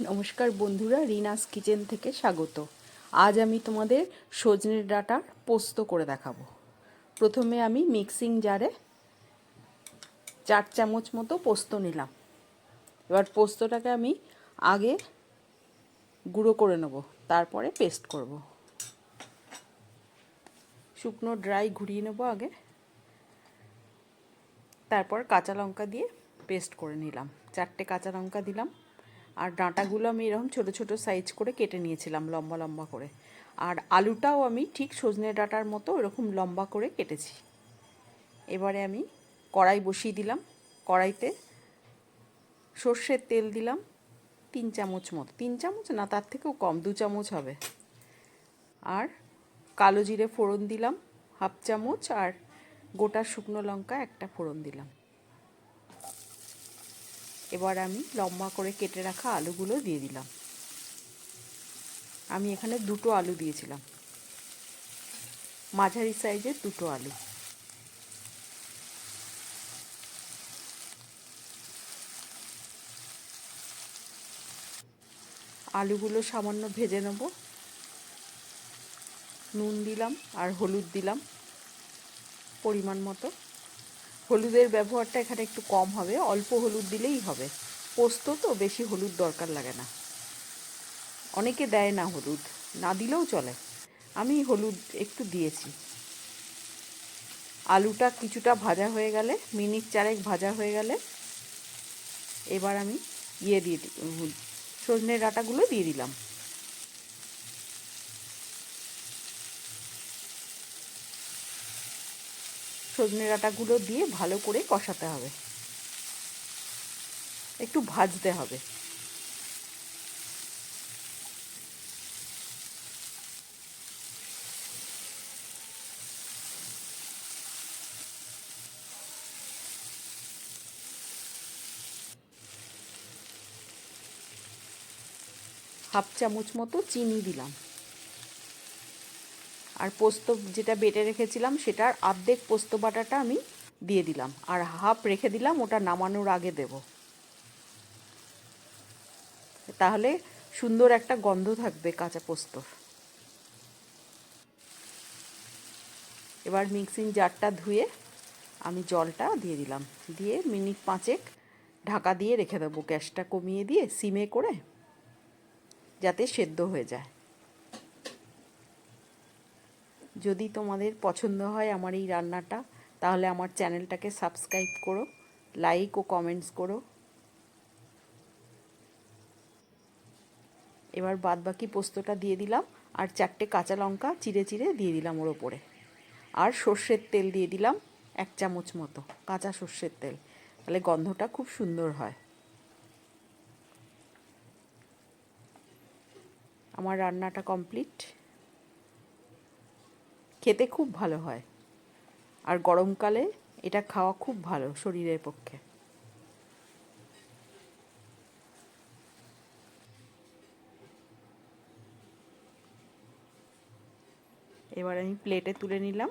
নমস্কার বন্ধুরা, রিনাস কিচেন থেকে স্বাগত। আজ আমি তোমাদের সজনের ডাঁটার পোস্ত করে দেখাবো। প্রথমে আমি মিক্সিং জারে চার চামচ মতো পোস্ত নিলাম। এবার পোস্তটাকে আমি আগে গুঁড়ো করে নেব, তারপরে পেস্ট করব। শুকনো ড্রাই ঘুরিয়ে নেব আগে। তারপর কাঁচা লঙ্কা দিয়ে পেস্ট করে নিলাম। চারটে কাঁচা লঙ্কা দিলাম। আর ডাঁটাগুলো আমি এরকম ছোট ছোট সাইজ করে কেটে নিয়েছিলাম, লম্বা লম্বা করে। আর আলুটাও আমি ঠিক সজনে ডাঁটার মতো এরকম লম্বা করে কেটেছি। এবারে আমি কড়াই বসিয়ে দিলাম। কড়াইতে সর্ষের তেল দিলাম তিন চামচ মতো। তিন চামচ না, তার থেকেও কম, দু চামচ হবে। আর কালো জিরে ফোড়ন দিলাম, হাফ চামচ, আর গোটা শুকনো লঙ্কা একটা ফোড়ন দিলাম। এবার আমি লম্বা করে কেটে রাখা আলুগুলো দিয়ে দিলাম। আমি এখানে দুটো আলু দিয়েছিলাম। মাঝারি সাইজের দুটো আলু। আলুগুলো সামান্য ভেজে নেব। নুন দিলাম আর হলুদ দিলাম। পরিমাণ মতো। হলুদের ব্যবহারটা এখানে একটু কম হবে, অল্প হলুদ দিলেই হবে। পোস্ত তো বেশি হলুদ দরকার লাগে না। অনেকে দেয় না হলুদ, না দিলেও চলে। আমি হলুদ একটু দিয়েছি। আলুটা কিছুটা ভাজা হয়ে গেলে, মিনিট চারেক ভাজা হয়ে গেলে, এবার আমি ইয়ে দিয়ে সজনের ডাঁটাগুলো দিয়ে দিলাম। সজনে ডাঁটাগুলো দিয়ে ভালো করে কষাতে হবে। একটু ভাজতে হবে। হাফ চামচ মতো চিনি দিলাম। আর পোস্ত যেটা বেটে রেখেছিলাম, সেটার আর্ধেক পোস্ত বাটাটা আমি দিয়ে দিলাম। আর হাফ রেখে দিলাম, ওটা নামানোর আগে দেব। তাহলে সুন্দর একটা গন্ধ থাকবে কাঁচা পোস্তর। এবার মিক্সিং জারটা ধুয়ে আমি জলটা দিয়ে দিলাম। দিয়ে মিনিট পাঁচেক ঢাকা দিয়ে রেখে দেবো। গ্যাসটা কমিয়ে দিয়ে, সিমে করে যাতে সেদ্ধ হয়ে যায়। যদি তোমাদের পছন্দ হয় আমার এই রান্নাটা, তাহলে আমার চ্যানেলটাকে সাবস্ক্রাইব করো লাইক ও কমেন্টস করো। এবার বাদ বাকি পোস্তটা দিয়ে দিলাম, আর চারটে কাঁচা লঙ্কা চিড়ে চিড়ে দিয়ে দিলাম ওর ওপরে। আর সর্ষের তেল দিয়ে দিলাম এক চামচ মতো, কাঁচা সর্ষের তেল। তাহলে গন্ধটা খুব সুন্দর হয়। আমার রান্নাটা কমপ্লিট খেতে খুব ভালো হয়। আর গরমকালে এটা খাওয়া খুব ভালো শরীরের পক্ষে। এবার আমি প্লেটে তুলে নিলাম।